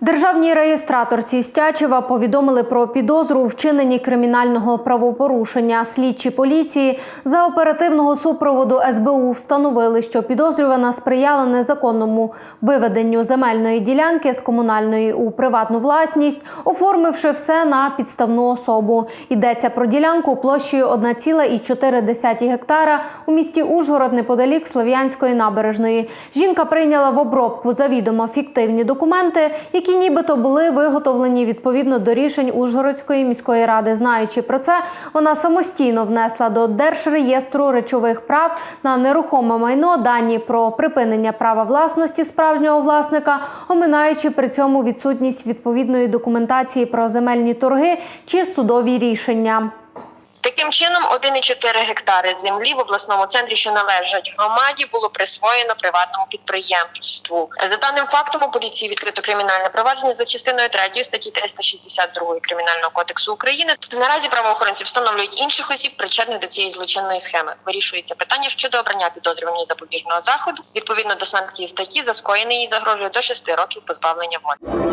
Державній реєстраторці Стячева повідомили про підозру у вчиненні кримінального правопорушення. Слідчі поліції за оперативного супроводу СБУ встановили, що підозрювана сприяла незаконному виведенню земельної ділянки з комунальної у приватну власність, оформивши все на підставну особу. Йдеться про ділянку площею 1,4 гектара у місті Ужгород неподалік Слов'янської набережної. Жінка прийняла в обробку завідомо фіктивні документи, які нібито були виготовлені відповідно до рішень Ужгородської міської ради. Знаючи про це, вона самостійно внесла до Держреєстру речових прав на нерухоме майно дані про припинення права власності справжнього власника, оминаючи при цьому відсутність відповідної документації про земельні торги чи судові рішення. Таким чином, 1,4 гектари землі в обласному центрі, що належать громаді, було присвоєно приватному підприємству. За даним фактом у поліції відкрито кримінальне провадження за частиною 3 статті 362 кримінального кодексу України. Наразі правоохоронці встановлюють інших осіб, причетних до цієї злочинної схеми. Вирішується питання щодо обрання підозрюваної запобіжного заходу. Відповідно до санкції статті за скоєне їй загрожує до 6 років позбавлення волі.